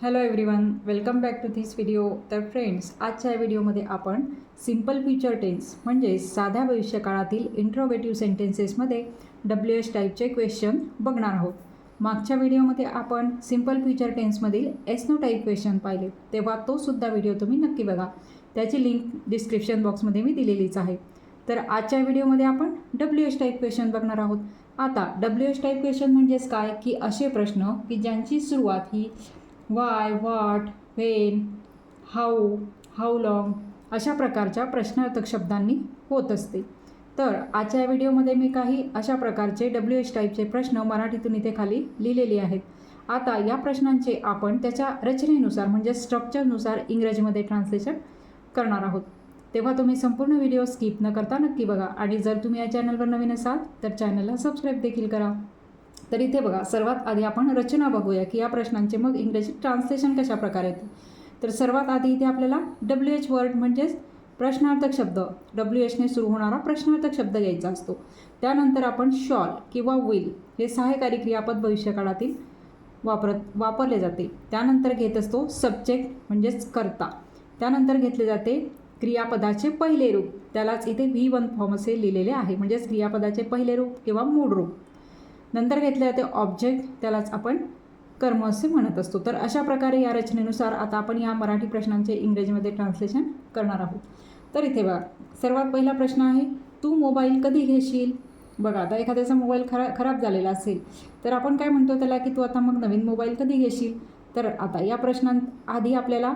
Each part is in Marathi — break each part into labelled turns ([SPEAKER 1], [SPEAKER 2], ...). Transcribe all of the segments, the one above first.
[SPEAKER 1] Hello everyone welcome back to this video तर फ्रेंड्स आजच्या या व्हिडिओमध्ये आपण सिंपल फ्युचर टेन्स म्हणजे साध्या भविष्यकाळातील इंट्रोगेटिव्ह सेंटेन्सेसमध्ये डब्ल्यू एच टाईपचे क्वेश्चन बघणार आहोत. मागच्या व्हिडिओमध्ये आपण सिंपल फ्युचर टेन्समधील एसनो टाईप क्वेश्चन पाहिले तेव्हा तो सुद्धा व्हिडिओ तुम्ही नक्की बघा. त्याची लिंक डिस्क्रिप्शन बॉक्समध्ये मी दिलेलीच आहे. तर आजच्या व्हिडिओमध्ये आपण डब्ल्यू एच टाईप क्वेश्चन बघणार आहोत. आता डब्ल्यू एच टाईप क्वेश्चन म्हणजेच काय की असे प्रश्न की ज्यांची सुरुवात ही why what when how how long अशा प्रकारच्या प्रश्नार्थक शब्दांनी होत असते. तर आजच्या या व्हिडिओमध्ये मी काही अशा प्रकारचे डब्ल्यू एच टाईपचे प्रश्न मराठीतून इथे खाली लिहिलेले आहेत. आता या प्रश्नांचे आपण त्याच्या रचनेनुसार म्हणजे स्ट्रक्चरनुसार इंग्रजीमध्ये ट्रान्सलेशन करणार आहोत. तेव्हा तुम्ही संपूर्ण व्हिडिओ स्किप न करता नक्की बघा. आणि जर तुम्ही या चॅनलवर नवीन असाल तर चॅनलला सबस्क्राईब देखील करा. तर इथे बघा सर्वात आधी आपण रचना बघूया की या प्रश्नांचे मग इंग्रजी ट्रान्सलेशन कशा प्रकारे येते? तर सर्वात आधी इथे आपल्याला डब्ल्यू एच वर्ड म्हणजेच प्रश्नार्थक शब्द डब्ल्यू एचने सुरू होणारा प्रश्नार्थक शब्द घ्यायचा असतो. त्यानंतर आपण शॉल किंवा विल हे सहाय्यकारी क्रियापद भविष्यकाळातील वापरत वापरले जाते. त्यानंतर घेत असतो सब्जेक्ट म्हणजेच कर्ता. त्यानंतर घेतले जाते क्रियापदाचे पहिले रूप. त्यालाच इथे व्ही वन फॉर्म असे लिहिलेले आहे. म्हणजेच क्रियापदाचे पहिले रूप किंवा मूळ रूप. नंतर घेतले जाते ऑब्जेक्ट त्यालाच आपण कर्म असे म्हणत असतो. तर अशा प्रकारे या रचनेनुसार आता आपण या मराठी प्रश्नांचे इंग्रजीमध्ये ट्रान्सलेशन करणार आहोत. तर इथे बघा सर्वात पहिला प्रश्न आहे तू मोबाईल कधी घेशील? बघा आता एखाद्याचा मोबाईल खरा खराब झालेला असेल तर आपण काय म्हणतो त्याला की तू आता मग नवीन मोबाईल कधी घेशील? तर आता या प्रश्नांत आधी आपल्याला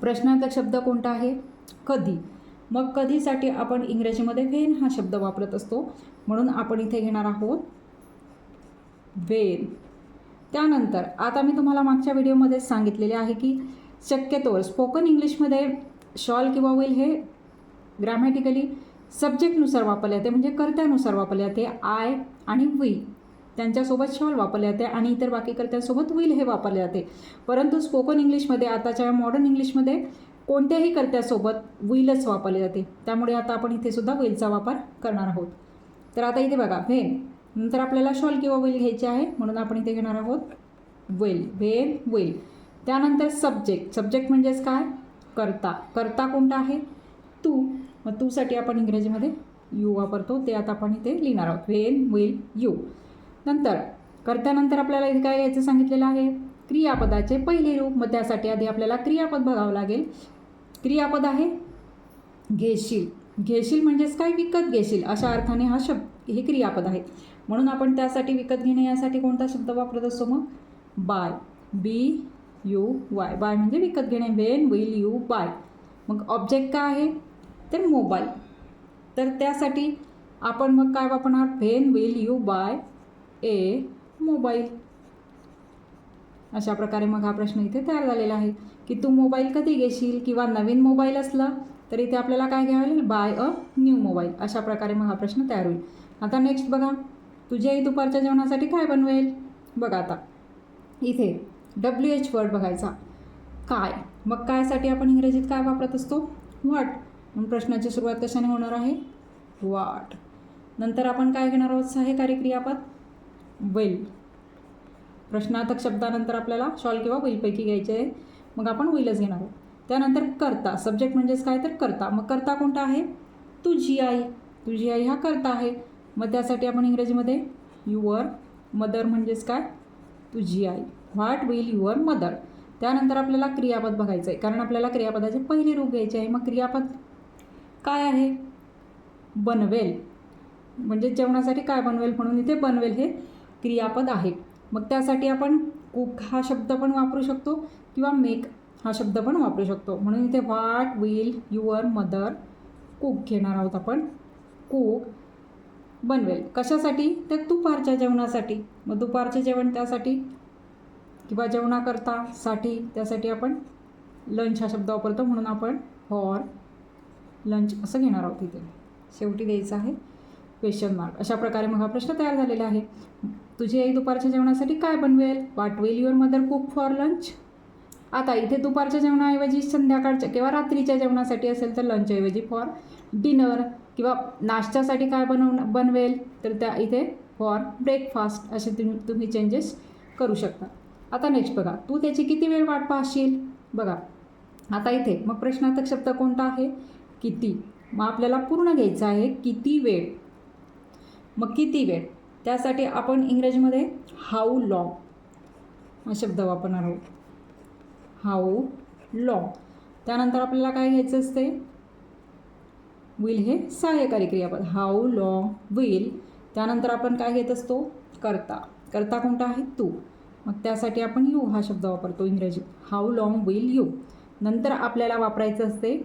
[SPEAKER 1] प्रश्नार्थक शब्द कोणता आहे? कधी. मग कधीसाठी आपण इंग्रजीमध्ये वेन हा शब्द वापरत असतो म्हणून आपण इथे घेणार आहोत. वेन त्यानंतर आता मी तुम्हाला मागच्या व्हिडिओमध्ये सांगितलेले आहे की शक्यतोवर स्पोकन इंग्लिशमध्ये शॉल किंवा वेल हे ग्रॅमॅटिकली सब्जेक्टनुसार वापरले जाते म्हणजे कर्त्यानुसार वापरले जाते. आय आणि वी त्यांच्यासोबत शॉल वापरले जाते आणि इतर बाकी कर्त्यांसोबत विल हे वापरले जाते. परंतु स्पोकन इंग्लिशमध्ये आताच्या मॉडर्न इंग्लिशमध्ये कोणत्याही कर्त्यासोबत विलच वापरले जाते. त्यामुळे आता आपण इथे सुद्धा विलचा वापर करणार आहोत. तर आता इथे बघा व्हेन नंतर आपल्याला शॉल किंवा वेल घ्यायची आहे म्हणून आपण इथे घेणार आहोत वेल व्हेन वेल त्यानंतर सब्जेक्ट सब्जेक्ट म्हणजेच काय? करता. कर्ता कोणता आहे? तू. मग तूसाठी आपण इंग्रजीमध्ये यू वापरतो ते आता आपण इथे लिहिणार आहोत. When will you. नंतर कर्त्यानंतर आपल्याला इथे काय घ्यायचं सांगितलेलं आहे? क्रियापदाचे पहिले रूप. मग त्यासाठी आधी आपल्याला क्रियापद बघावं लागेल. क्रियापद आहे घेशील. घेशील म्हणजेच काय? विकत घेशील. अशा अर्थाने हा शब्द हे क्रियापद आहे म्हणून आपण त्यासाठी विकत घेणे यासाठी कोणता शब्द वापरत असतो मग? Buy. B U Y buy म्हणजे विकत घेणे. वेन विल यू बाय मग ऑब्जेक्ट काय आहे? तर मोबाईल तर त्यासाठी आपण मग काय वापरणार? When will you buy a mobile अशा प्रकारे मग हा प्रश्न इथे तयार झालेला आहे. की तू मोबाईल कधी घेशील? किंवा नवीन मोबाईल असला तर इथे आपल्याला काय घ्यावं लागेल? बाय अ न्यू मोबाईल अशा प्रकारे मग हा प्रश्न तयार होईल. आता नेक्स्ट बघा. तुझी आई दुपारच्या जेवणासाठी काय बनवेल? बघा आता. इथे डब्ल्यू एच वर्ड बघायचा. काय? मग कायसाठी आपण इंग्रजीत काय वापरत असतो? व्हॉट मग प्रश्नाची सुरुवात कशाने होणार आहे? वाट नंतर आपण काय घेणार आहोत? सहाय्यकारी क्रियापद? वेल प्रश्नार्थक शब्दानंतर आपल्याला शॉल किंवा विलपैकी घ्यायचे आहे. मग आपण विलच घेणार आहोत. त्यानंतर करता. सब्जेक्ट म्हणजेच काय? तर करता. मग करता कोणता आहे? तुझी आई. तुझी आई हा करता आहे. मग त्यासाठी आपण इंग्रजीमध्ये युअर मदर म्हणजेच काय? तुझी आई. What will your mother? त्यानंतर आपल्याला क्रियापद बघायचं आहे कारण आपल्याला क्रियापदाचे पहिले रूप घ्यायचे आहे. मग क्रियापद काय आहे? बनवेल. म्हणजे जेवणासाठी काय बनवेल म्हणून इथे बनवेल हे क्रियापद आहे. मग त्यासाठी आपण कुक हा शब्द पण वापरू शकतो किंवा मेक हा शब्द पण वापरू शकतो. म्हणून इथे what will your mother cook घेणार आहोत आपण. कुक बनवेल. कशासाठी? तर दुपारच्या जेवणासाठी. मग दुपारचे जेवण त्यासाठी किंवा जेवणाकरता साठी त्यासाठी आपण लंच हा शब्द वापरतो. म्हणून आपण फॉर लंच असं घेणार आहोत इथे. शेवटी द्यायचं आहे क्वेश्चन मार्क अशा प्रकारे मग हा प्रश्न तयार झालेला आहे. तुझी आई दुपारच्या जेवणासाठी काय बनवेल? What will your mother cook for lunch आता इथे दुपारच्या जेवणाऐवजी संध्याकाळच्या किंवा रात्रीच्या जेवणासाठी असेल तर लंचऐवजी फॉर डिनर किंवा नाश्त्यासाठी काय बनव बनवेल तर त्या इथे फॉर ब्रेकफास्ट असे तुम्ही तुम्ही चेंजेस करू शकता. आता नेक्स्ट बघा तू त्याची किती वेळ वाट पाहशील? बघा आता इथे मग प्रश्नार्थक शब्द कोणता आहे? किती. मग आपल्याला पूर्ण घ्यायचं आहे किती वेळ. मग किती वेळ. त्यासाठी आपण इंग्रजीमध्ये हाऊ लॉंग हा शब्द वापरणार आहोत. हाऊ लॉंग त्यानंतर आपल्याला काय घ्यायचं असते? विल हे सहाय्यकारी क्रियापद. हाऊ लॉंग विल त्यानंतर आपण काय घेत असतो? करता. करता कोणता आहे? तू. मग त्यासाठी आपण यू हा शब्द वापरतो इंग्रजीत. हाऊ लॉंग विल यू नंतर आपल्याला वापरायचं असते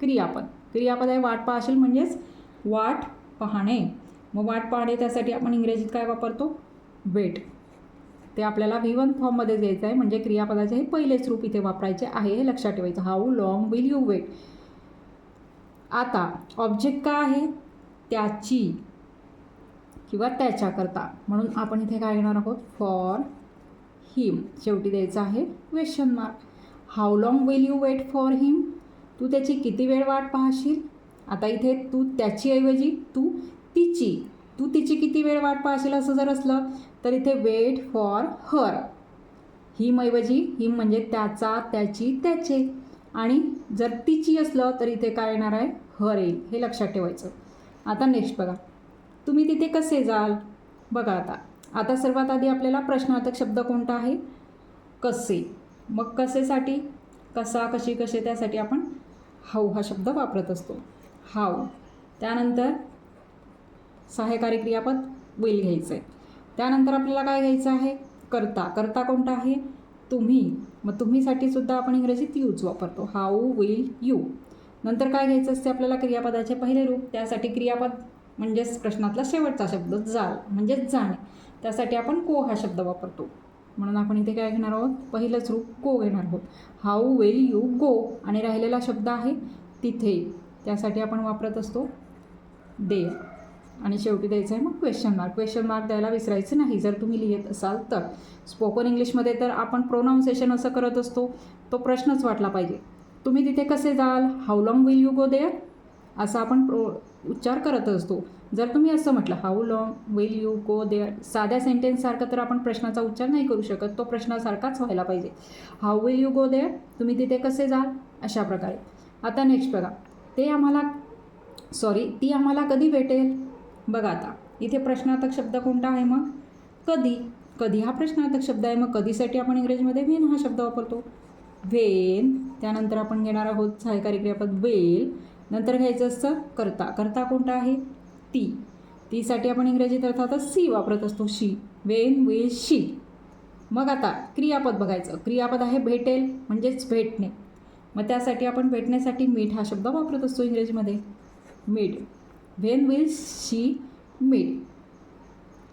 [SPEAKER 1] क्रियापद. क्रियापद आहे वाट पाहशील म्हणजेच वाट पाहणे. मग वाट पाहणे त्यासाठी आपण इंग्रजीत काय वापरतो? वेट. ते आपल्याला व्ही वन फॉर्ममध्ये द्यायचं आहे. म्हणजे क्रियापदाचे हे पहिलेच रूप इथे वापरायचे आहे हे लक्षात ठेवायचं. How long will you wait आता ऑब्जेक्ट काय आहे? त्याची किंवा त्याच्याकरता. म्हणून आपण इथे काय घेणार आहोत? फॉर हिम शेवटी द्यायचं आहे question mark how long will you wait for him तू त्याची किती वेळ वाट पाहशील? आता इथे तू त्याची ऐवजी तू तिची. तू तिची किती वेळ वाट पाहशील असं जर असलं तर इथे वेट फॉर हर हिमऐवजी हिम म्हणजे त्याचा त्याची त्याचे. आणि जर तिची असलं तर इथे काय येणार आहे? हर येईल हे लक्षात ठेवायचं. आता नेक्स्ट बघा. तुम्ही तिथे कसे जाल? बघा आता. आता सर्वात आधी आपल्याला प्रश्नार्थक शब्द कोणता आहे? कसे. मग कसेसाठी? कसा कशी कसे त्यासाठी आपण हाऊ हा शब्द वापरत असतो. हाऊ. त्यानंतर सहाय्यकारी क्रियापद विल घ्यायचं आहे त्यानंतर आपल्याला काय घ्यायचं आहे? करता. करता कोणता आहे? तुम्ही. मग तुम्हीसाठी सुद्धा आपण इंग्रजीत यूज वापरतो. हाऊ विल यू नंतर काय घ्यायचं असते आपल्याला क्रियापदाचे पहिले रूप त्यासाठी क्रियापद म्हणजेच प्रश्नातला शेवटचा शब्द जाल म्हणजेच जाणे. त्यासाठी आपण को हा शब्द वापरतो. म्हणून आपण इथे काय घेणार आहोत? पहिलंच रूप को घेणार आहोत. हाऊ वेल यू गो आणि राहिलेला शब्द आहे तिथे. त्यासाठी आपण वापरत असतो दे आणि शेवटी द्यायचं आहे मग क्वेश्चन मार्क क्वेश्चन मार्क द्यायला विसरायचं नाही. जर तुम्ही लिहित असाल तर. स्पोकन इंग्लिशमध्ये तर आपण प्रोनाऊन्सेशन असं करत असतो तो प्रश्नच वाटला पाहिजे. तुम्ही तिथे कसे जाल? How long will you go there असा आपण प्रो उच्चार करत असतो. जर तुम्ही असं म्हटलं how long will you go there साध्या सेंटेन्ससारखं तर आपण प्रश्नाचा उच्चार नाही करू शकत. तो प्रश्नासारखाच व्हायला पाहिजे. How will you go there तुम्ही तिथे कसे जाल? अशा प्रकारे. आता नेक्स्ट बघा. ते आम्हाला सॉरी ती आम्हाला कधी भेटेल? बघा आता. इथे प्रश्नार्थक शब्द कोणता आहे मग? कधी. कधी हा प्रश्नार्थक शब्द आहे मग कधीसाठी आपण इंग्रजीमध्ये वेन हा शब्द वापरतो? वेन त्यानंतर आपण घेणार आहोत सहाय्यकारी क्रियापद वेल. नंतर घ्यायचं असतं करता. करता कोणता आहे? ती. तीसाठी आपण इंग्रजीत अर्थातच सी वापरत असतो शी. वेन विल शी. मग आता क्रियापद बघायचं. क्रियापद आहे भेटेल म्हणजेच भेटणे. मग त्यासाठी आपण भेटण्यासाठी मीठ हा शब्द वापरत असतो इंग्रजीमध्ये. मीठ. व्हेन विल शी मीट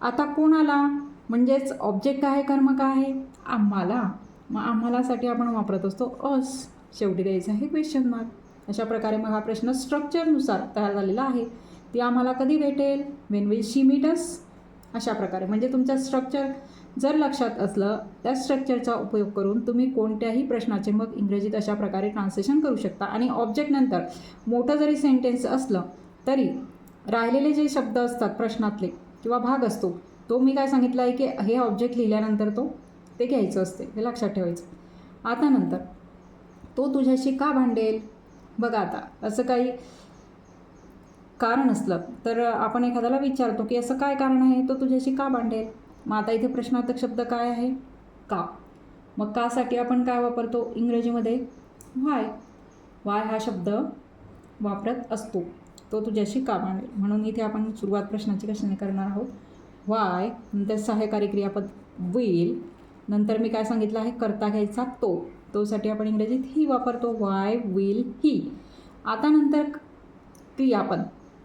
[SPEAKER 1] आता कोणाला? म्हणजेच ऑब्जेक्ट काय कर्म काय आहे? आम्हाला. मग आम्हालासाठी आपण वापरत असतो अस. शेवटी द्यायचं आहे क्वेश्चन मार्क अशा प्रकारे मग हा प्रश्न स्ट्रक्चरनुसार तयार झालेला आहे. ती आम्हाला कधी भेटेल? When will she meet us अशा प्रकारे. म्हणजे तुमचं स्ट्रक्चर जर लक्षात असलं त्या स्ट्रक्चरचा उपयोग करून तुम्ही कोणत्याही प्रश्नाचे मग इंग्रजीत अशा प्रकारे ट्रान्सलेशन करू शकता. आणि ऑब्जेक्टनंतर मोठं जरी सेंटेन्स असलं तरी राहिलेले जे शब्द असतात प्रश्नातले किंवा भाग असतो तो मी काय सांगितलं आहे की हे ऑब्जेक्ट लिहिल्यानंतर तो ते घ्यायचं असते हे लक्षात ठेवायचं. आता नंतर तो तुझ्याशी का भांडेल? बघा आता असं काही कारण असलं तर आपण एखाद्याला विचारतो की असं काय कारण आहे? तो तुझ्याशी का भांडेल? मग आता इथे प्रश्नार्थक शब्द काय आहे? का? मग कासाठी आपण काय वापरतो? इंग्रजीमध्ये वाय वाय हा शब्द वापरत असतो. तो तुझ्याशी का भांडेल? म्हणून इथे आपण सुरुवात प्रश्नाची कशाने करणार आहोत? वाय नंतर सहाय्यकारी क्रियापद विल नंतर मी काय सांगितलं आहे? करता घ्यायचा तो. तोसाठी आपण इंग्रजीत ही वापरतो. वाय विल ही आता नंतर क्रियापद.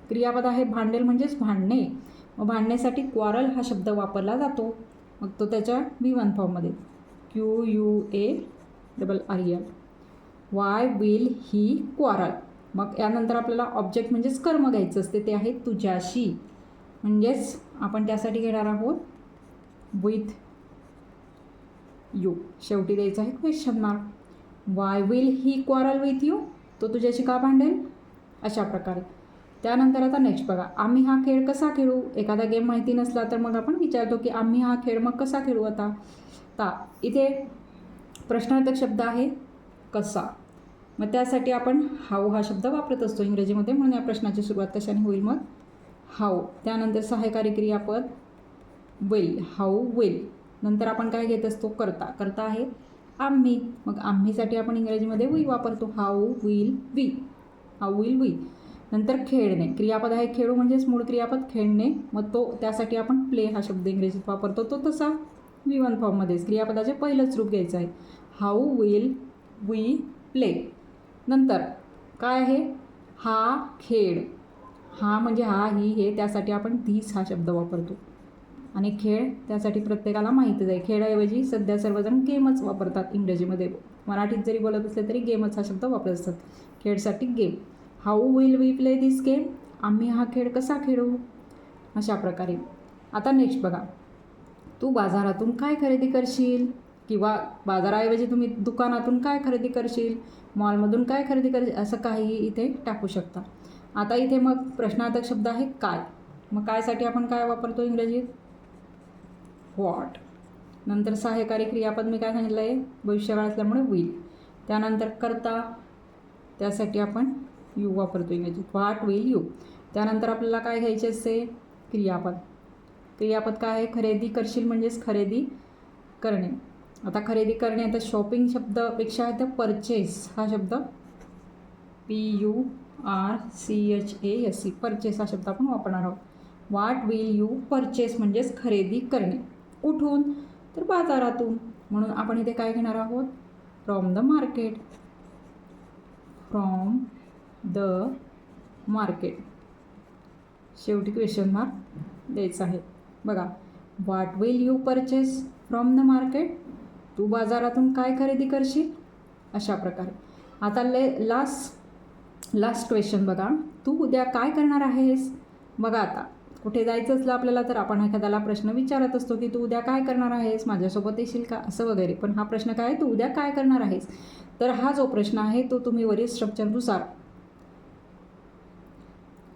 [SPEAKER 1] क्रियापद आहे भांडेल म्हणजेच भांडणे. मग भांडण्यासाठी क्वारल हा शब्द वापरला जातो. मग तो त्याच्या बी वन फॉर्ममध्ये Q U A double R L why will he quarrel मग यानंतर आपल्याला ऑब्जेक्ट म्हणजेच कर्म घ्यायचं असते. ते आहे तुझ्याशी. म्हणजेच आपण त्यासाठी घेणार आहोत विथ यू शेवटी द्यायचं आहे question mark why will he quarrel with you तो तुझ्याशी का भांडेल? अशा प्रकारे. त्यानंतर आता नेक्स्ट बघा आम्ही हा खेळ कसा खेळू? एखादा गेम माहिती नसला तर मग आपण विचारतो की आम्ही हा खेळ मग कसा खेळू आता? ता इथे प्रश्नार्थक शब्द आहे कसा? मग त्यासाठी आपण हाऊ हा शब्द वापरत असतो इंग्रजीमध्ये म्हणून या प्रश्नाची सुरुवात कशाने होईल मग? हाऊ त्यानंतर सहाय्यकारी क्रियापद विल हाऊ विल नंतर आपण काय घेत असतो? करता. करता आहे आम्ही. मग आम्हीसाठी आपण इंग्रजीमध्ये वी वापरतो. How will we how will we नंतर खेळणे. क्रियापद आहे खेळू म्हणजेच मूळ क्रियापद खेळणे. मग तो त्यासाठी आपण प्ले हा शब्द इंग्रजीत वापरतो. तो तसा वी वन फॉर्ममध्येच क्रियापदाचे पहिलंच रूप घ्यायचं आहे. हाऊ विल वी प्ले नंतर काय आहे? हा खेळ. हा म्हणजे हा ही हे त्यासाठी आपण धीस हा शब्द वापरतो. आणि खेळ त्यासाठी प्रत्येकाला माहीतच आहे. खेळाऐवजी सध्या सर्वजण गेमच वापरतात इंग्रजीमध्ये. मराठीत जरी बोलत असले तरी गेमच हा शब्द वापरत असतात. खेळसाठी game how will we play this game आम्ही हा खेळ कसा खेळू? अशा प्रकारे. आता नेक्स्ट बघा. तू बाजारातून काय खरेदी करशील? किंवा बाजाराऐवजी तुम्ही दुकानातून काय खरेदी करशील? मॉलमधून काय खरेदी करशील असं काहीही इथे टाकू शकता. आता इथे मग प्रश्नार्थक शब्द आहे काय? मग कायसाठी आपण काय वापरतो इंग्रजीत? व्हॉट नंतर सहाय्यकारी क्रियापद मी काय सांगितलं आहे भविष्यकाळ असल्यामुळे विल त्यानंतर करता. त्यासाठी आपण यू वापरतो इंग्रजीत व्हॉट विल यू त्यानंतर आपल्याला काय घ्यायचे असते? क्रियापद. क्रियापद काय आहे? खरेदी करशील म्हणजेच खरेदी करणे. आता खरेदी करणे आता शॉपिंग शब्दपेक्षा आहे तर परचेस हा शब्द. P U R C H A S E purchase हा शब्द आपण वापरणार आहोत. वाट विल यू परचेस म्हणजेच खरेदी करणे. कुठून तर बाजारातून. म्हणून आपण इथे काय घेणार आहोत? From the market from the market शेवटी क्वेश्चन मार्क द्यायचा आहे. बघा what will you purchase from the market तू बाजारातून काय खरेदी करशील? अशा प्रकारे. आता ले लास्ट लास्ट क्वेश्चन बघा. तू उद्या काय करणार आहेस? बघा आता. कुठे जायचं असलं आपल्याला तर आपण एखाद्याला प्रश्न विचारत असतो की तू उद्या काय करणार आहेस? माझ्यासोबत येशील का? असं वगैरे. पण हा प्रश्न काय? आहे तू उद्या काय करणार आहेस? तर हा जो प्रश्न आहे तो तुम्ही वरील स्ट्रक्चरनुसार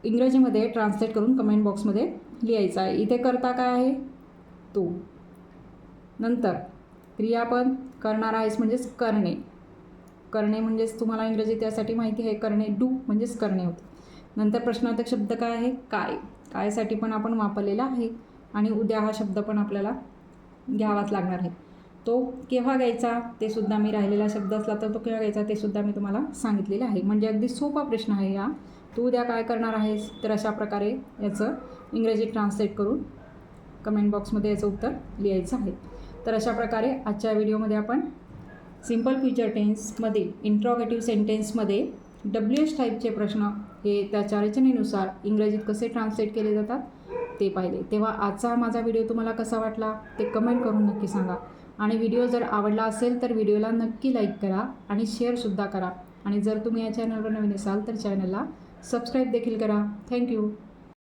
[SPEAKER 1] इंग्रजीमध्ये ट्रान्सलेट करून कमेंट बॉक्समध्ये लिहायचा आहे. इथे करता काय आहे? तू. नंतर क्रियापद करणार आहेस म्हणजेच करणे. करणे म्हणजेच तुम्हाला इंग्रजी त्यासाठी माहिती आहे करणे डू म्हणजेच करणे होते. नंतर प्रश्नार्थक शब्द काय आहे? काय. कायसाठी पण आपण वापरलेला आहे आणि उद्या हा शब्द पण आपल्याला घ्यावाच लागणार आहे. तो केव्हा घ्यायचा ते सुद्धा मी राहिलेला शब्द असला तर तो केव्हा घ्यायचा ते सुद्धा मी तुम्हाला सांगितलेलं आहे. म्हणजे अगदी सोपा प्रश्न आहे हा. तू उद्या काय करणार आहेस? तर अशा प्रकारे याचं इंग्रजी ट्रान्सलेट करून कमेंट बॉक्समध्ये याचं उत्तर लिहायचं आहे. तर अशा प्रकारे आजच्या व्हिडिओमध्ये आपण सिंपल फ्युचर टेन्समध्ये इंट्रॉगेटिव्ह सेंटेन्समध्ये डब्ल्यू एच टाईपचे प्रश्न हे त्याच्या रचनेनुसार इंग्रजीत कसे ट्रान्सलेट केले जातात ते पाहिले. तेव्हा आजचा माझा व्हिडिओ तुम्हाला कसा वाटला ते कमेंट करून नक्की सांगा. आणि व्हिडिओ जर आवडला असेल तर व्हिडिओला नक्की लाईक करा आणि शेअरसुद्धा करा. आणि जर तुम्ही या चॅनलवर नवीन असाल तर चॅनलला सबस्क्राईब देखील करा. थँक्यू